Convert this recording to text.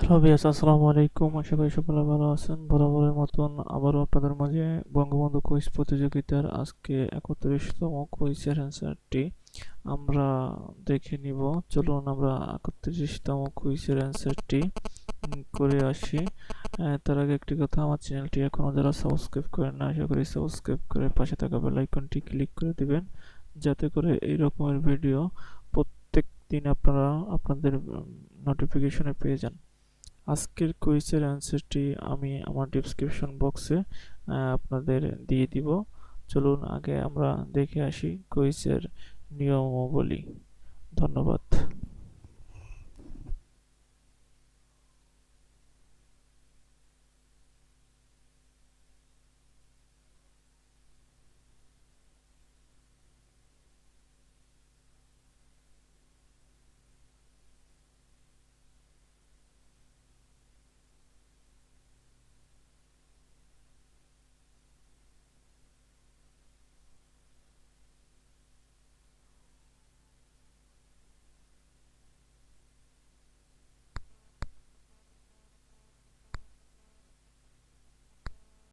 Hello বিয়াস আসসালামু আলাইকুম। আশা করি সকলে ভালো আছেন। বরাবরের মতন আবারও আপনাদের মাঝে বঙ্গবন্ধু কুইজ প্রতিযোগিতার আজকে একত্রিশতম কুইজের অ্যান্সারটি আমরা দেখে নিব। চলুন আমরা একত্রিশতম কুইজের অ্যান্সারটি করে আসি। তার আগে একটি কথা, আমার চ্যানেলটি এখনও যারা সাবস্ক্রাইব করেন না, আশা করি সাবস্ক্রাইব করে পাশে থাকা বেল আইকনটি ক্লিক করে দিবেন। যাতে করে এই রকমের ভিডিও প্রত্যেক দিন আপনারা আপনাদের নোটিফিকেশনে পেয়ে যান। আজকের কুইজের অ্যান্সারটি আমি আমার ডিসক্রিপশন বক্সে আপনাদের দিয়ে দিব। চলুন আগে আমরা দেখে আসি কুইজের নিয়মাবলী। ধন্যবাদ।